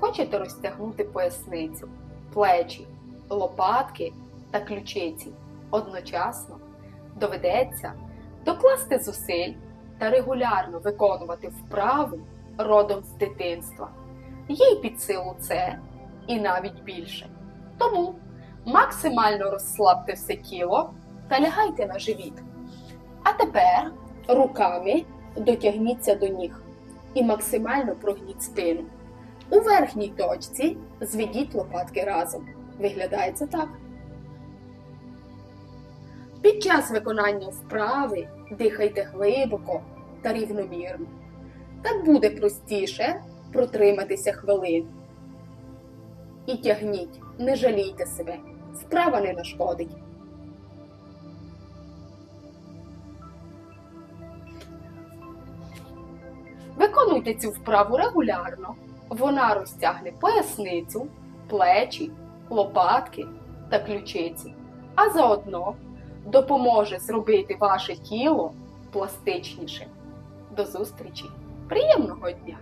Хочете розтягнути поясницю, плечі, лопатки та ключиці одночасно? Доведеться докласти зусиль та регулярно виконувати вправи родом з дитинства. Їй під силу це і навіть більше. Тому максимально розслабте все тіло та лягайте на живіт. А тепер руками дотягніться до ніг і максимально прогніть спину. У верхній точці зведіть лопатки разом. Виглядає це так. Під час виконання вправи дихайте глибоко та рівномірно. Так буде простіше протриматися хвилин. І тягніть, не жалійте себе, вправа не нашкодить. Виконуйте цю вправу регулярно. Вона розтягне поясницю, плечі, лопатки та ключиці, а заодно допоможе зробити ваше тіло пластичнішим. До зустрічі! Приємного дня!